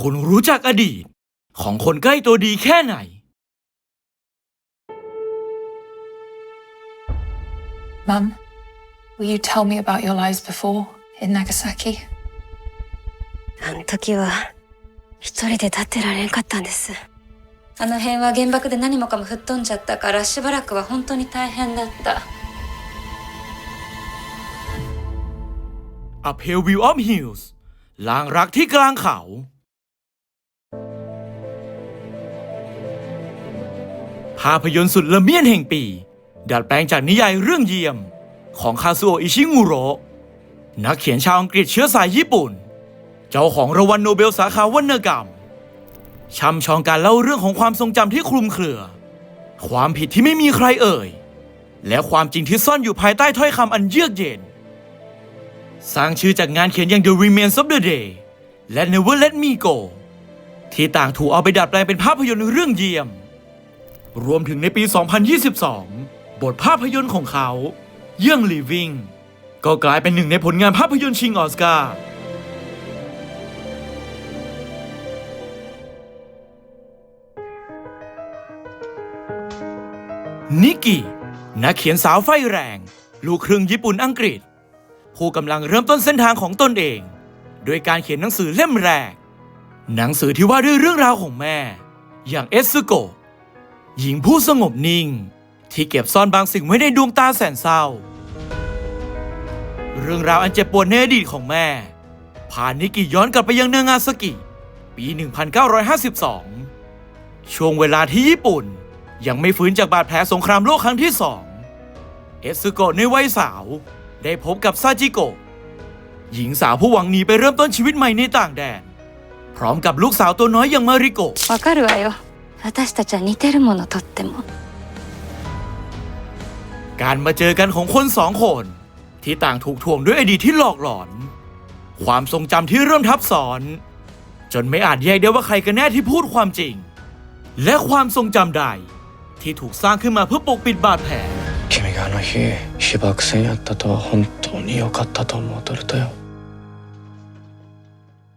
คุณรู้จักอดีต ของคนใกล้ตัวดีแค่ไหน Mum, will you tell me about your lives before in Nagasaki? あの時は一人で立ってられんかったんですあの辺は原爆で何もかも吹っ飛んじゃったからしばらくは本当に大変だった A Pale View of Hills ลางรักที่กลางเขา ภาพยนตร์สุดละเมียนแห่งปี ดัดแปลงจากนิยายเรื่องเยี่ยม ของคาซุโอะอิชิงูโระนักเขียนชาวอังกฤษเชื้อสายญี่ปุ่น เจ้าของรางวัลโนเบลสาขาวรรณกรรมช่ำชองการเล่าเรื่องของความทรงจำที่คลุมเครือ ความผิดที่ไม่มีใครเอ่ย และความจริงที่ซ่อนอยู่ภายใต้ถ้อยคำอันเยือกเย็น สร้างชื่อจากงานเขียนอย่าง The Remains of the Day และ Never Let Me Go ที่ต่างถูกเอาไปดัดแปลงเป็นภาพยนตร์เรื่องเยี่ยม รวมถึงในปี 2022 บทภาพยนตร์ของเขาเยื่อง Living ก็กลายเป็นหนึ่งในผลงานภาพยนตร์ชิงออสการ์นิกิ นักเขียนสาวไฟแรง ลูกครึ่งญี่ปุ่นอังกฤษ ผู้กำลังเริ่มต้นเส้นทางของตนเอง โดยการเขียนหนังสือเล่มแรก หนังสือที่ว่าด้วยเรื่องราวของแม่ อย่างเอสโกะ หญิงผู้สงบนิ่ง ที่เก็บซ่อนบางสิ่งไว้ในดวงตาแสนเศร้า เรื่องราวอันเจ็บปวดในอดีตของแม่ ผ่านนิกิย้อนกลับไปยังนางาซากิ ปี 1952 ช่วงเวลาที่ญี่ปุ่นยังไม่ฟื้นจากบาดแผลสงครามโลกครั้งที่สองเอสึโกะในวัยสาว ได้พบกับซาจิโกะหญิงสาวผู้หวังหนีไปเริ่มต้นชีวิตใหม่ในต่างแดน พร้อมกับลูกสาวตัวน้อยอย่างมาริโกะ 私たちは似てるものとっても การมาเจอกันของคนสองคน ที่ต่างถูกถ่วงด้วยอดีตที่หลอกหลอน ความทรงจำที่เริ่มทับซ้อน จนไม่อาจแยกได้ว่าใครกันแน่ที่พูดความจริง และความทรงจำใด ที่ถูกสร้างขึ้นมาเพื่อปกปิดบาดแผล 君があの日被爆戦やったとは本当に良かったと思うとるとよ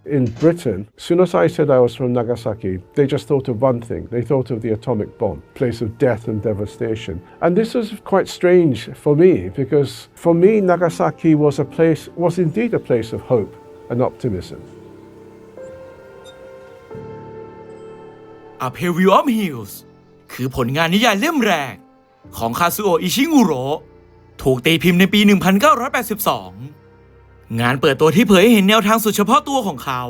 In Britain, as soon as I said I was from Nagasaki, they just thought of one thing. They thought of the atomic bomb, place of death and devastation. And this was quite strange for me because for me, Nagasaki was a place, was indeed a place of hope and optimism. A Pale View of Hills คือผลงานนิยายเล่มแรก ของคาซุโอะอิชิงุโระถูกตีพิมพ์ในปี 1982 งานเปิดตัวที่เผยให้เห็นแนวทางสุดเฉพาะตัวของเขา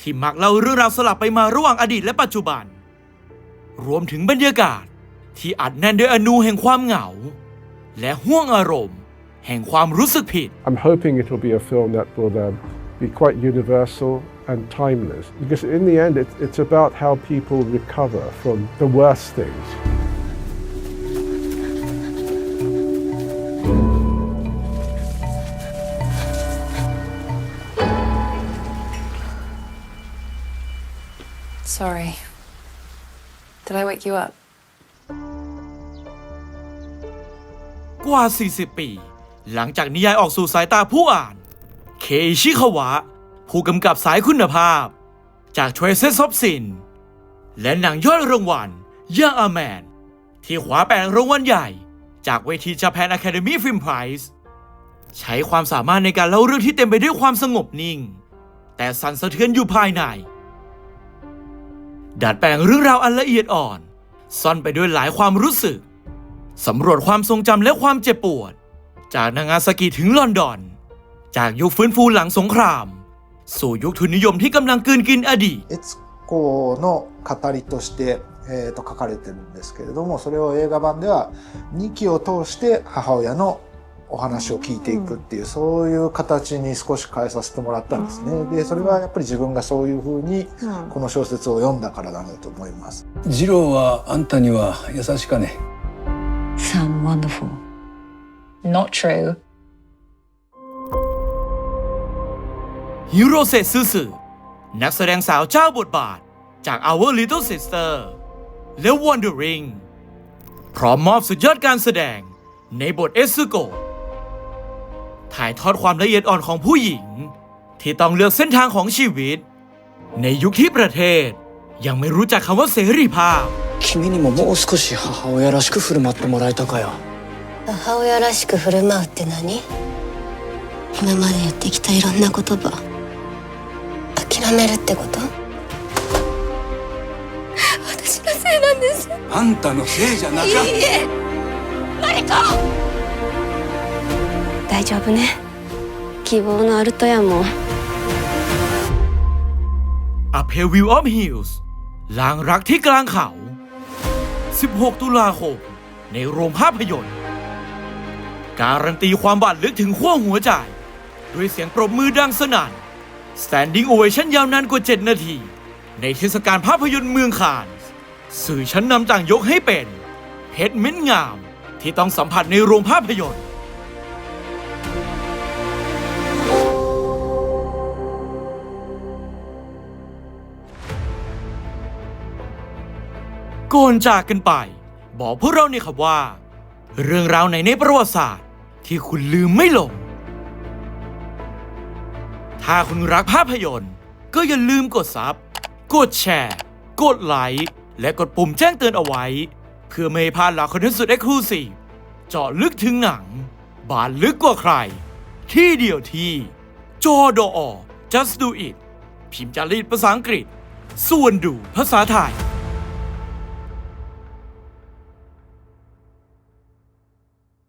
ที่มักเล่าเรื่องราวสลับไปมาระหว่างอดีตและปัจจุบัน รวมถึงบรรยากาศที่อัดแน่นด้วยอนูแห่งความเหงา และห่วงอารมณ์ แห่งความรู้สึกผิด I'm hoping it will be a film that will um, be quite universal and timeless because in the end, it's, it's about how people recover from the worst things. Sorry. Did I wake you up? กว่า 40 ปี หลังจากนิยายออกสู่สายตาผู้อ่าน เคชิคาวะ ผู้กำกับสายคุณภาพ จาก Traces of Sin และหนังยอดรางวัลย่างอาแมน ที่ขวาแปดรางวัลใหญ่ จากเวที Japan Academy Film Prize ใช้ความสามารถในการเล่าเรื่องที่เต็มไปด้วยความสงบนิ่ง แต่สั่นสะเทือนอยู่ภายใน ดัดแปลงเรื่องราวอันละเอียดอ่อน ซ่อนไปด้วยหลายความรู้สึก สำรวจความทรงจำและความเจ็บปวด จากนางาซากิถึงลอนดอน จากยุคฟื้นฟูหลังสงคราม สู่ยุคทุนนิยมที่กำลังกลืนกินอดีต 悦子の語りとして、えー、と書かれてるんですけれどもそれを映画版では2期を通して母親の お話を聞いていくっていう、そういう形に少し変えさせてもらったんですね。でそれはやっぱり自分がそういうふうにこの小説を読んだからなんだと思います。次郎はあんたには優しかね Sound wonderful Not true. ฮิโรเซซึสึนักแสดงสาวเจ้าบทบาท จาก Our Little Sister และ Wandering พร้อมมอบสุดยอดการแสดงในบทเอสโกะ ถ่ายทอดความละเอียดอ่อนของผู้หญิง ที่ต้องเลือกเส้นทางของชีวิต ในยุคที่ประเทศ ยังไม่รู้จักคำว่าเสรีภาพ 君にももう少し母親らしく振る舞ってもらえたかよ母親らしく振る舞うって何今までやってきたいろんな言葉諦めるってこと私のせいなんですあんたのせいじゃなか 大丈夫ね希望のアルトヤも A Pale View of Hills ลางรักที่กลางเขา 16 ตุลาคม ในโรงภาพยนตร์ การันตีความบาดลึกถึงขั้วหัวใจ ด้วยเสียงปรบมือดังสนั่น Standing Ovation ยาวนานกว่า 7 นาที ในเทศกาลภาพยนตร์เมืองคานส์สื่อชั้นนำต่างยกให้เป็น เพชรเม็ดงาม ที่ต้องสัมผัสในโรงภาพยนตร์ ก่อนจากกันไป บอกพวกเราเนี่ยครับว่า เรื่องราวไหนในประวัติศาสตร์ ที่คุณลืมไม่ลง ถ้าคุณรักภาพยนตร์ ก็อย่าลืมกดซับกดแชร์ กดไลค์และกดปุ่มแจ้งเตือนเอาไว้ เพื่อไม่ให้พลาดหลักคอนเทนต์สุดเอ็กซ์คลูซีฟเจาะลึกถึงหนัง บานลึกกว่าใคร ที่เดียวที่จอดอ just do it พิมพ์จารีตภาษาอังกฤษ ส่วนดูภาษาไทย